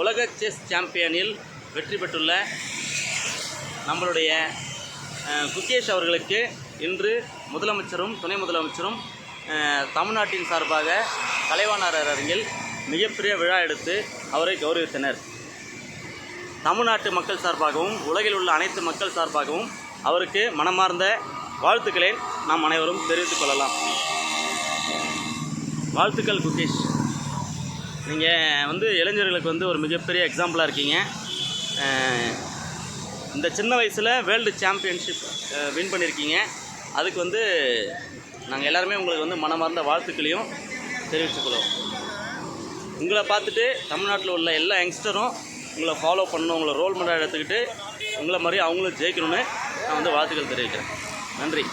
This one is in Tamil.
உலக செஸ் சாம்பியனில் வெற்றி பெற்றுள்ள நம்மளுடைய குகேஷ் அவர்களுக்கு இன்று முதலமைச்சரும் துணை முதலமைச்சரும் தமிழ்நாட்டின் சார்பாக கலைவாணர் அரங்கில் மிகப்பெரிய விழா எடுத்து அவரை கௌரவித்தனர். தமிழ்நாட்டு மக்கள் சார்பாகவும் உலகில் உள்ள அனைத்து மக்கள் சார்பாகவும் அவருக்கு மனமார்ந்த வாழ்த்துக்களை நாம் அனைவரும் தெரிவித்துக் கொள்ளலாம். வாழ்த்துக்கள் குகேஷ். நீங்கள் வந்து இளைஞர்களுக்கு வந்து ஒரு மிகப்பெரிய எக்ஸாம்பிளாக இருக்கீங்க. இந்த சின்ன வயசில் வேர்ல்டு சாம்பியன்ஷிப் வின் பண்ணியிருக்கீங்க அதுக்கு வந்து நாங்கள் எல்லாருமே உங்களுக்கு வந்து மனமார்ந்த வாழ்த்துக்களையும் தெரிவித்துக்கிறோம் உங்களை பார்த்துட்டு தமிழ்நாட்டில் உள்ள எல்லா யங்ஸ்டரும் உங்களை ஃபாலோ பண்ணணும் உங்களை ரோல் மாடல் எடுத்துக்கிட்டு உங்களை மாதிரி அவங்களும் ஜெயிக்கணும்னு நான் வந்து வாழ்த்துக்கள் தெரிவிக்கிறேன். நன்றி.